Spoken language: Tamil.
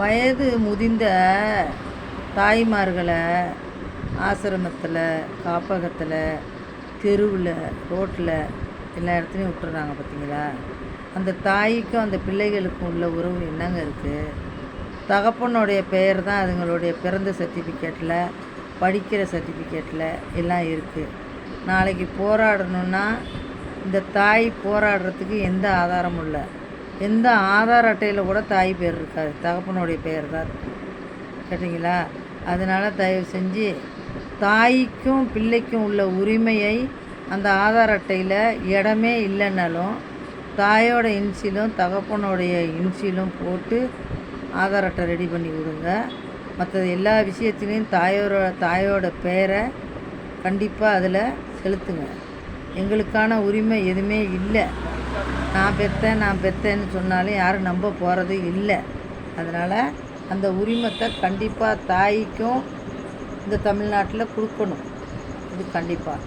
வயது முதிர்ந்த தாய்மார்களை ஆசிரமத்தில் காப்பகத்தில் தெருவில் ரோட்டில் எல்லா இடத்துலையும் விட்டுறாங்க பார்த்தீங்களா அந்த தாய்க்கும் அந்த பிள்ளைகளுக்கும் உள்ள உறவு என்னங்க இருக்குது தகப்பனுடைய பெயர் தான் அதுங்களுடைய பிறந்த சர்டிஃபிகேட்டில் படிக்கிற சர்டிஃபிகேட்டில் எல்லாம் இருக்குது நாளைக்கு போராடணுன்னா இந்த தாய் போராடுறதுக்கு எந்த ஆதாரமும் இல்லை. எந்த ஆதார் அட்டையில் கூட தாய் பேர் இருக்காது. தகப்பனுடைய பெயர் தான் இருக்கும் கேட்டிங்களா? அதனால் தயவு செஞ்சு தாய்க்கும் பிள்ளைக்கும் உள்ள உரிமையை அந்த ஆதார் அட்டையில் இடமே இல்லைன்னாலும் தாயோட இன்சிலும் தகப்பனுடைய இன்சிலும் போட்டு ஆதார் அட்டை ரெடி பண்ணி கொடுங்க மற்றது எல்லா விஷயத்துலேயும் தாயோட தாயோட பெயரை கண்டிப்பாக அதில் செலுத்துங்க. எங்களுக்கான உரிமை எதுவுமே இல்லை. நான் பெற்றேன் நான் பெற்றேன்னு சொன்னாலும் யாரும் நம்ப போகிறது இல்லை. அதனால் அந்த உரிமத்தை கண்டிப்பாக தாய்க்கும் இந்த தமிழ்நாட்டில் கொடுக்கணும். இது கண்டிப்பாக